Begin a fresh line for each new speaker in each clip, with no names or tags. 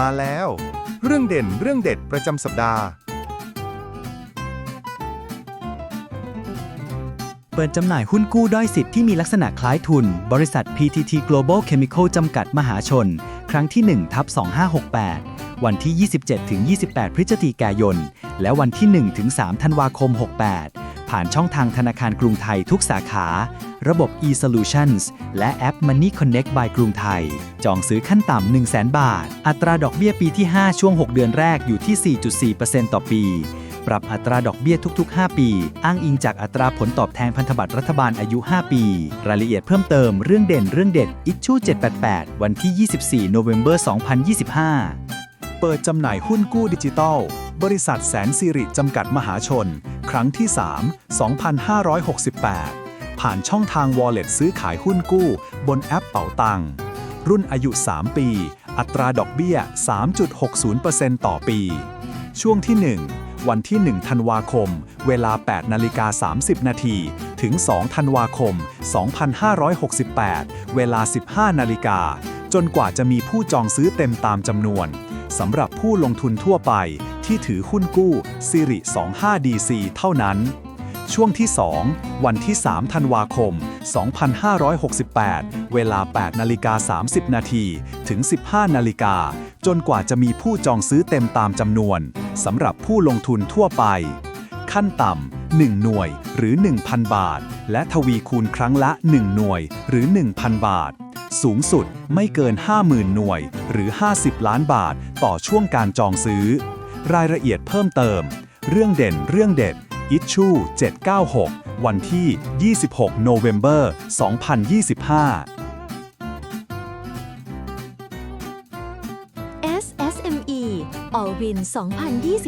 มาแล้ว เรื่องเด่นเรื่องเด็ดประจำสัปดาห์
เปิดจำหน่ายหุ้นกู้ด้อยสิทธิ์ที่มีลักษณะคล้ายทุน บริษัท PTT Global Chemical จำกัดมหาชน ครั้งที่1ทับ2568 วันที่ 27-28 พฤศจิกายน และวันที่1-3ธันวาคม 68 ผ่านช่องทางธนาคารกรุงไทยทุกสาขา ระบบ e-solutions และแอป Money Connect by กรุงไทย จองซื้อขั้นต่ำ 100,000 บาท อัตราดอกเบี้ยปีที่ 5 ช่วง 6 เดือนแรกอยู่ที่ 4.4%ต่อปี ปรับอัตราดอกเบี้ยทุกๆ 5 ปี อ้างอิงจากอัตราผลตอบแทนพันธบัตรรัฐบาลอายุ 5 ปี รายละเอียดเพิ่มเติมเรื่องเด่นเรื่องเด็ดอิชชู788 วันที่ 24 โนเวม ber 2025
เปิดจำหน่ายหุ้นกู้ดิจิตอลบริษัทแสนสิริจำกัดมหาชน ครั้งที่ 3 2568 ผ่านช่องทาง Wallet ซื้อขายหุ้นกู้ บนแอปเป๋าตังรุ่นอายุ 3 ปี อัตราดอกเบี้ย 3.60%ต่อปี ช่วงที่ 1 วันที่ 1 ธันวาคม เวลา 8 นาฬิกา 30 นาที ถึง 2 ธันวาคม 2568 เวลา 15 นาฬิกา จนกว่าจะมีผู้จองซื้อเต็มตามจำนวนสำหรับผู้ลงทุนทั่วไปที่ถือหุ้นกู้ซิริ 25DC เท่านั้น ช่วงที่ 2 วันที่ 3 ธันวาคม 2568 เวลา 8 นาฬิกา 30 นาทีถึง 15 นาฬิกา จนกว่าจะมีผู้จองซื้อเต็มตามจำนวนสำหรับผู้ลงทุนทั่วไป ขั้นต่ำ 1 หน่วยหรือ 1,000 บาท และทวีคูณครั้งละ 1 หน่วยหรือ 1,000 บาท สูงสุดไม่เกิน 50,000 หน่วยหรือ 50 ล้านบาท ต่อช่วงการจองซื้อ รายละเอียดเพิ่มเติม เรื่องเด่นเรื่องเด็ด อิชชู796 วันที่ 26 โนเวม ber 2025
SSME All Win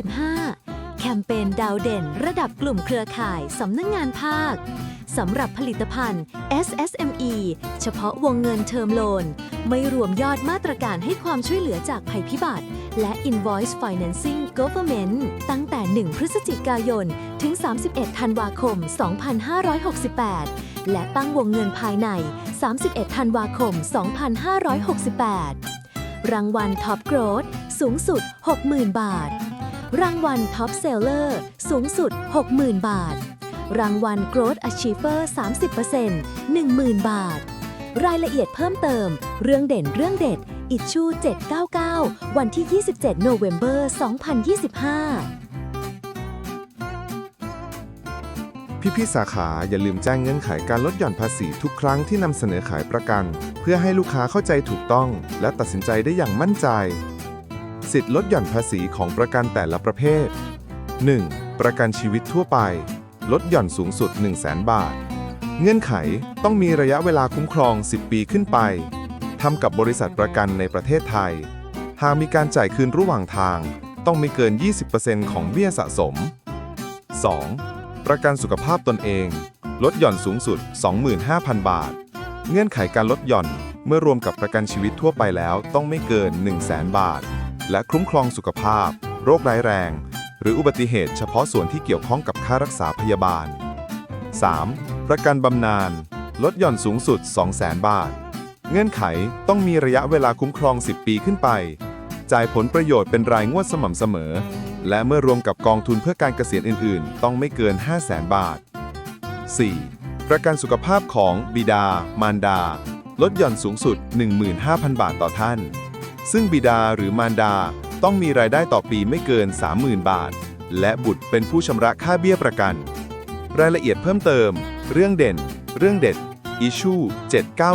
2025 แคมเปญดาวเด่นระดับกลุ่มเครือข่ายสำนักงงานภาค สำหรับผลิตภัณฑ์ SSME เฉพาะวงเงินเทอมโลน ไม่รวมยอดมาตรการให้ความช่วยเหลือจากภัยพิบัติ และ Invoice Financing Government ตั้งแต่ 1 พฤศจิกายน ถึง 31 ธันวาคม 2568 และตั้งวงเงินภายใน 31 ธันวาคม 2568 รางวัลท็อปโกรดสูงสุด 60,000 บาท รางวัลท็อปเซลเลอร์สูงสุด 60,000 บาท รางวัล Growth Achiever 30% 10,000 บาท รายละเอียดเพิ่มเติม เรื่องเด่นเรื่องเด็ด อิชชู 799 วันที่ 27 โนเวม ber 2025
พี่ๆสาขาอย่าลืมแจ้งเงื่อนไขการลดหย่อนภาษีทุกครั้งที่นำเสนอขายประกัน เพื่อให้ลูกค้าเข้าใจถูกต้อง และตัดสินใจได้อย่างมั่นใจ สิทธิลดหย่อนภาษีของประกันแต่ละประเภท 1. ประกันชีวิตทั่วไป ลดหย่อนสูงสุด 1 0 0 0 0แบาท เงื่อนไขต้องมีระยะเวลาคุ้มครอง 10 ปีขึ้นไปทำกับบริษัทประกันในประเทศไทย หากมีการจ่ายคืนระหว่างทาง ต้องไม่เกิน 20%ของเบี้ยสะสม 2. ประกันสุขภาพตนเอง ลดหย่อนสูงสุด 25,000 บาท เงื่อนไขการลดหย่อนเมื่อรวมกับประกันชีวิตทั่วไปแล้วต้องไม่เกิน 1 0 0 0 0แบาท และคุ้มครองสุขภาพ โรคร้ายแรง รืออุบัติเหตุเฉพาะส่วนที่เกี่ยวข้องกับค่ารักษาพยาบาล 3. ประกันบำนาญลดหย่อนสูงสุด 200,000 บาท เงื่อนไขต้องมีระยะเวลาคุ้มครอง 10 ปีขึ้นไป จ่ายผลประโยชน์เป็นรายงวดสม่ำเสมอ และเมื่อรวมกับกองทุนเพื่อการเกษียณอื่น ๆ ต้องไม่เกิน 500,000 บาท 4. ประกันสุขภาพของบิดา มารดา ลดหย่อนสูงสุด 15,000 บาทต่อท่าน ซึ่งบิดาหรือมารดา ต้องมีรายได้ต่อปีไม่เกิน 30,000 บาท และบุตรเป็นผู้ชำระค่าเบี้ยประกัน รายละเอียดเพิ่มเติม เรื่องเด่น เรื่องเด็ดอิชู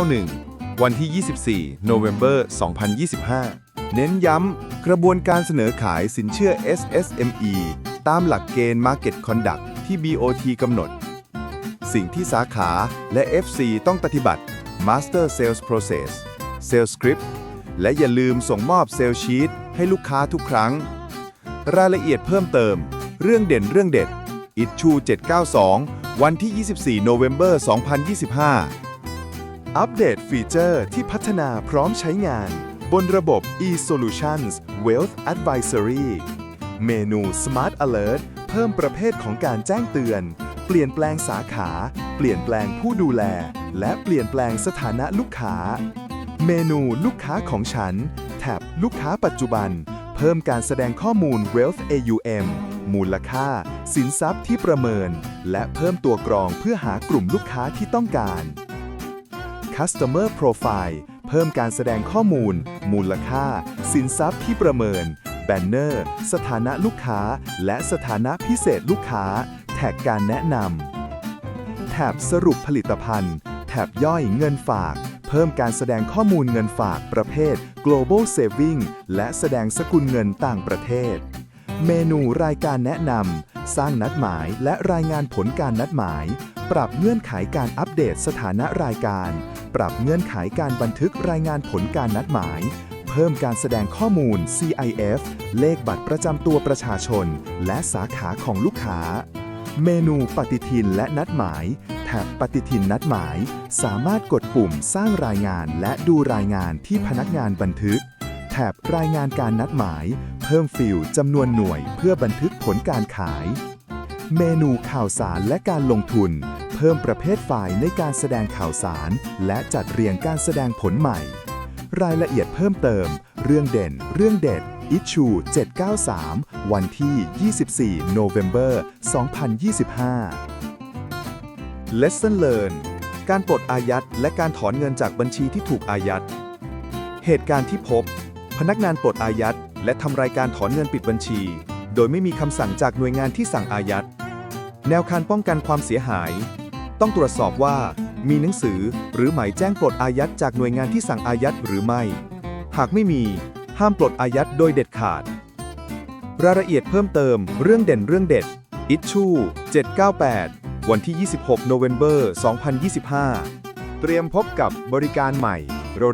791 วันที่ 24โนเวม ber 2025
เน้นย้ำ กระบวนการเสนอขายสินเชื่อ SSME ตามหลักเกณฑ์ Market Conduct ที่ BOT กำหนด สิ่งที่สาขาและ FC ต้องปฏิบัติ Master Sales Process Sales Script และอย่าลืมส่งมอบ Sales Sheet ให้ลูกค้าทุกครั้ง รายละเอียดเพิ่มเติม เรื่องเด่นเรื่องเด็ด อิชชู792 วันที่ 24 โนเวม ber 2025 อัปเดตฟีเจอร์ที่พัฒนาพร้อมใช้งาน บนระบบ e-solutions wealth advisory เมนู smart alert เพิ่มประเภทของการแจ้งเตือน เปลี่ยนแปลงสาขา เปลี่ยนแปลงผู้ดูแล และเปลี่ยนแปลงสถานะลูกค้า เมนูลูกค้าของฉัน
แท็บลูกค้าปัจจุบัน เพิ่มการแสดงข้อมูล Wealth AUM มูลค่า สินทรัพย์ที่ประเมิน และเพิ่มตัวกรองเพื่อหากลุ่มลูกค้าที่ต้องการ Customer Profile เพิ่มการแสดงข้อมูล มูลค่า สินทรัพย์ที่ประเมิน แบนเนอร์ สถานะลูกค้า และสถานะพิเศษลูกค้า แท็กการแนะนำแถบสรุปผลิตภัณฑ์แถบย่อยเงินฝาก เพิ่มการแสดงข้อมูลเงินฝากประเภท global saving และแสดงสกุลเงินต่างประเทศ เมนูรายการแนะนำ สร้างนัดหมายและรายงานผลการนัดหมาย ปรับเงื่อนไขการอัปเดตสถานะรายการ ปรับเงื่อนไขการบันทึกรายงานผลการนัดหมาย เพิ่มการแสดงข้อมูล CIF เลขบัตรประจำตัวประชาชน และสาขาของลูกค้า เมนูปฏิทินและนัดหมาย แถบปฏิทินนัดหมาย สามารถกดปุ่มสร้างรายงานและดูรายงานที่พนักงานบันทึก แถบรายงานการนัดหมาย เพิ่มฟิลด์จำนวนหน่วยเพื่อบันทึกผลการขาย เมนูข่าวสารและการลงทุน เพิ่มประเภทไฟล์ในการแสดงข่าวสาร และจัดเรียงการแสดงผลใหม่ รายละเอียดเพิ่มเติม เรื่องเด่น เรื่องเด็ดอิชู793 วันที่ 24 November 2025 Lesson Learn การปลดอายัดและการถอนเงินจากบัญชีที่ถูกอายัด เหตุการณ์ที่พบ พนักงานปลดอายัดและทำรายการถอนเงินปิดบัญชี โดยไม่มีคำสั่งจากหน่วยงานที่สั่งอายัด แนวการป้องกันความเสียหาย ต้องตรวจสอบว่า มีหนังสือหรือหมายแจ้งปลดอายัดจากหน่วยงานที่สั่งอายัดหรือไม่ หากไม่มี ห้ามปลดอายัดโดยเด็ดขาด รายละเอียดเพิ่มเติมเรื่องเด่นเรื่องเด็ด อิชชู798 วันที่ 26 November 2025 เตรียมพบกับบริการใหม่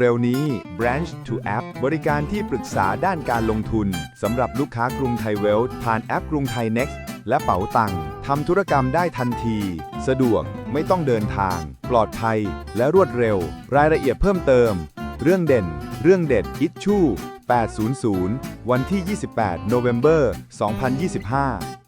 เร็วๆนี้ Branch to App บริการที่ปรึกษาด้านการลงทุนสำหรับลูกค้ากรุงไทยเวลผ่านแอปกรุงไทย Next และเป๋าตังค์ทำธุรกรรมได้ทันที สะดวกไม่ต้องเดินทาง ปลอดภัย และรวดเร็ว รายละเอียดเพิ่มเติม เรื่องเด่น เรื่องเด็ดอิชชู800 วันที่ 28 November 2025